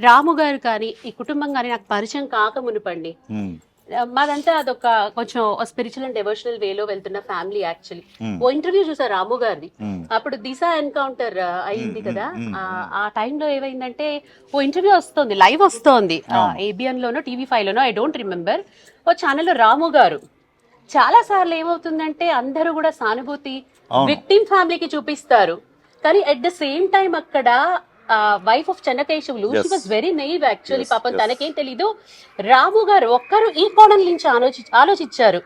రాము గారు కానీ ఈ కుటుంబం కానీ నాకు పరిచయం కాక మునుపండి. మాదంతా అదొక కొంచెం స్పిరిచువల్ అండ్ డెవోషనల్ వేలో వెళ్తున్న ఫ్యామిలీ యాక్చువల్లీ. ఓ ఇంటర్వ్యూ చూసారు రాము గారిది. అప్పుడు దిశ ఎన్కౌంటర్ అయింది కదా. ఆ- టైంలో ఏమైందంటే ఓ ఇంటర్వ్యూ వస్తుంది లైవ్ వస్తోంది. ఏబిఎన్ లోనో టీవీ ఫైవ్ లోనో ఐ డోంట్ రిమెంబర్ ఓ ఛానల్లో రాము గారు. చాలా సార్లు ఏమవుతుందంటే అందరూ కూడా సానుభూతి. విక్టిమ్ ఫ్యామిలీకి చూపిస్తారు. కానీ అట్ ద సేమ్ టైం అక్కడ wife of Chennakesavulu she. Was very naive actually పాపం. తనకేం తెలీదు. రాము గారు ఒక్కరు ఈ కోణం నుంచి ఆలోచి ఆలోచించారు.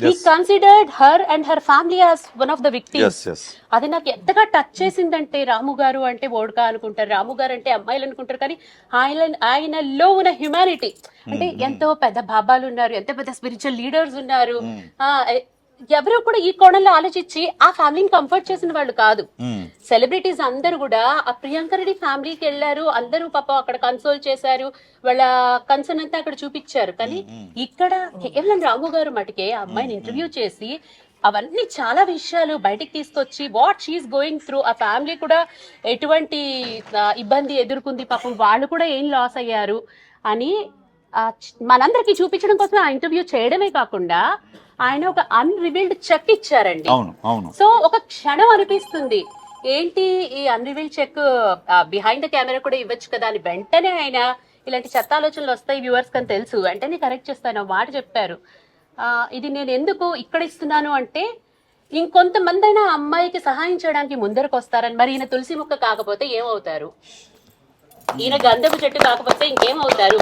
He. Considered her and her family as one of the victims అది నాకు ఎంతగా టచ్ చేసిందంటే రాము గారు అంటే ఓడకా అనుకుంటారు. రాము గారు అంటే అమ్మాయిలు అనుకుంటారు. కానీ ఆయన ఆయనలో ఉన్న హ్యుమానిటీ అంటే ఎంతో పెద్ద బాబాలు ఉన్నారు ఎంతో పెద్ద స్పిరిచువల్ లీడర్స్ ఉన్నారు. ఎ- ఎవరు కూడా ఈ కోణంలో ఆలోచించి ఆ ఫ్యామిలీని కంఫర్ట్ చేసిన వాళ్ళు కాదు. సెలబ్రిటీస్ అందరూ కూడా ఆ ప్రియాంక రెడ్డి ఫ్యామిలీకి వెళ్ళారు. అందరూ పాప అక్కడ కన్సోల్ చేశారు. వాళ్ళ కన్సర్న్ అంతా అక్కడ చూపించారు. కానీ ఇక్కడ కేవలం రాము గారు మటుకే ఆ అమ్మాయిని ఇంటర్వ్యూ చేసి అవన్నీ చాలా విషయాలు బయటికి తీసుకొచ్చి what she is going through ఆ ఫ్యామిలీ కూడా ఎటువంటి ఇబ్బంది ఎదుర్కొంది పాపం వాళ్ళు కూడా ఏం లాస్ అయ్యారు అని మనందరికీ చూపించడం కోసం ఆ ఇంటర్వ్యూ చేయడమే కాకుండా ఆయన ఒక అన్రివీల్డ్ చెక్ ఇచ్చారండి. సో ఒక క్షణం అనిపిస్తుంది. ఏంటి ఈ అన్రివీల్ చెక్ బిహైండ్ ద కెమెరా కూడా ఇవ్వచ్చు కదా అని వెంటనే ఆయన ఇలాంటి చెత్త ఆలోచనలు వస్తాయి వ్యూవర్స్ కని తెలుసు. వెంటనే కరెక్ట్ చేస్తాను మాట చెప్పారు. ఇది నేను ఎందుకు ఇక్కడ ఇస్తున్నాను అంటే ఇంకొంతమంది అయినా ఆ అమ్మాయికి సహాయం చేయడానికి ముందరకు వస్తారని. మరి ఈయన తులసి మొక్క కాకపోతే ఏమవుతారు? ఈయన గంధపు చెట్టు కాకపోతే ఇంకేమవుతారు?